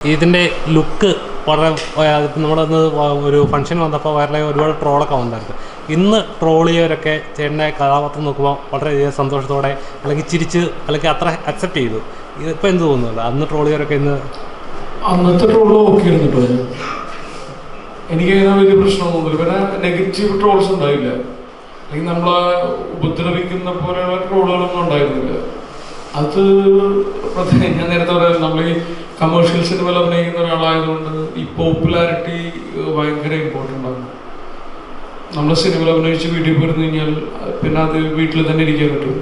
ഇതിന്റെ ലുക്ക് വളരെ നമ്മളൊന്ന് ഒരു ഫംഗ്ഷൻ വന്നപ്പോൾ വയറിലെ ഒരുപാട് ട്രോളൊക്കെ വന്നായിരുന്നു ഇന്ന് ട്രോൾ ചെയ്യവരൊക്കെ ചേട്ടന്റെ കഥാപാത്രം നോക്കുമ്പോൾ വളരെയധികം സന്തോഷത്തോടെ അല്ലെങ്കിൽ ചിരിച്ച് അല്ലെങ്കിൽ അത്ര അക്സെപ്റ്റ് ചെയ്തു. ഇതിപ്പോൾ എന്ത് തോന്നുന്നുണ്ട്? അന്ന് ട്രോൾ ചെയ്തവരൊക്കെ ഇന്ന് അന്നത്തെ ട്രോൾ ഓക്കെ എനിക്ക് വലിയ പ്രശ്നമൊന്നുമില്ല പിന്നെ നെഗറ്റീവ് ട്രോൾസ് ഉണ്ടായില്ല. അല്ലെങ്കിൽ നമ്മളെ ഉപദ്രവിക്കുന്ന പോലെയുള്ള ട്രോളുകളൊന്നും ഉണ്ടായിരുന്നില്ല. അത് ഞാൻ നേരത്തെ പറയാം നമ്മൾ ഈ കമേഴ്ഷ്യൽ സിനിമയിൽ അഭിനയിക്കുന്ന ഒരാളായതുകൊണ്ട് ഈ പോപ്പുലാരിറ്റി ഭയങ്കര ഇമ്പോർട്ടന്റ് ആണ്. നമ്മൾ സിനിമയിൽ അഭിനയിച്ച് വീട്ടിൽ പോയിരുന്നു കഴിഞ്ഞാൽ പിന്നെ അത് വീട്ടിൽ തന്നെ ഇരിക്കാൻ പറ്റും.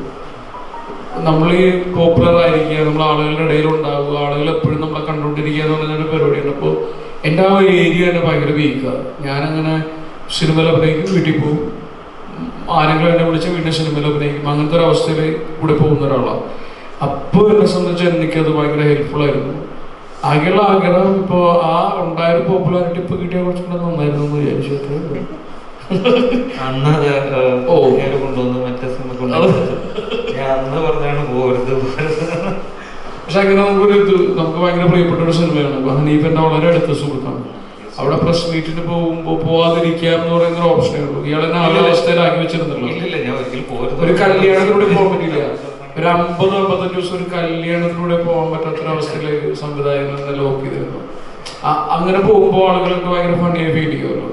നമ്മൾ ഈ പോപ്പുലർ ആയിരിക്കുക നമ്മൾ ആളുകളുടെ ഇടയിൽ ഉണ്ടാവുക ആളുകൾ എപ്പോഴും നമ്മളെ കണ്ടുകൊണ്ടിരിക്കുക എന്ന് പറഞ്ഞൊരു പരിപാടിയാണ്. അപ്പോൾ എന്റെ ആ ഏരിയ തന്നെ ഭയങ്കര വീക്കുക ഞാനങ്ങനെ സിനിമയിൽ അഭിനയിക്കും വീട്ടിൽ പോകും ആരെങ്കിലും എന്നെ വിളിച്ച് വീണ്ടും സിനിമയിൽ അഭിനയിക്കും. അങ്ങനത്തെ ഒരു അവസ്ഥയിൽ കൂടെ പോകുന്ന ഒരാളാണ് അപ്പോൾ എന്നെ സംബന്ധിച്ച് എനിക്കത് ഭയങ്കര ഹെൽപ്ഫുൾ ആയിരുന്നു. ആകെയുള്ള ആഗ്രഹം ഇപ്പോൾ ആ ഉണ്ടായൊരു പോപ്പുലാരിറ്റി ഇപ്പോൾ കിട്ടിയ കുറച്ചുകൂടെ നന്നായിരുന്നു എന്ന് വിചാരിച്ചു. അന്ന് ഓ. ഇയാൾ കൊണ്ടുവന്ന് മറ്റേ സിനിമ കൊണ്ടുവന്ന് ഞാൻ അന്ന് പറഞ്ഞാണ് പോരുത് പോരുത്. പക്ഷെ അങ്ങനെ നമുക്കൊരു ഇത് നമുക്ക് ഭയങ്കര പ്രിയപ്പെട്ട ഒരു സിനിമയാണ്. ഹനീഫിന്റെ ഹനീഫ് വളരെ അടുത്ത സുഹൃത്താണ്. അവിടെ പ്രസ് മീറ്റിന് പോകുമ്പോ പോവാതിരിക്കുക എന്ന് പറയുന്ന ഒരു ഓപ്ഷനേ ഉള്ളൂ. ഇയാളെ ആളെ ആ അവസ്ഥയിലാക്കി വെച്ചിരുന്നല്ലോ ഒരു കല്യാണത്തിലൂടെ പോകാൻ പറ്റില്ല ഒരു അമ്പത് അമ്പത്തഞ്ച് ദിവസം ഒരു കല്യാണത്തിലൂടെ പോകാൻ പറ്റാത്തൊരു അവസ്ഥയിൽ സംവിധായകൻ ലോക്ക് ചെയ്തിരുന്നു. അങ്ങനെ പോകുമ്പോൾ ആളുകൾക്ക് ഭയങ്കര ഫണ്ടിയായി ഫീൽ ചെയ്യുമല്ലോ.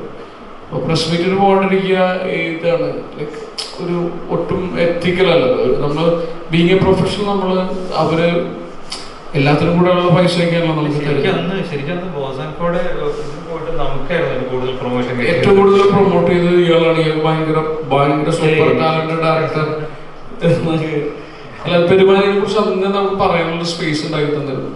അപ്പൊ പ്രസ് മീറ്റിന് പോകാണ്ടിരിക്കുക ഇതാണ്. ലൈക്ക് ഒരു ഒട്ടും എത്തിക്കൽ അല്ലത് നമ്മൾ ബീങ് എ പ്രൊഫഷണൽ നമ്മൾ അവർ എല്ലാത്തിനും കൂടെ ഉള്ള പൈസ ഏറ്റവും കൂടുതൽ പ്രൊമോട്ട് ചെയ്തത് ഇയാളാണ്. ഭയങ്കര ഭയങ്കര സൂപ്പർ ടാലന്റഡ് ഡയറക്ടർ അല്ല പെരുമാനിനെ കുറിച്ച് അതിന് നമുക്ക് പറയാനുള്ള സ്പേസ് ഉണ്ടാക്കി തന്നിരുന്നു.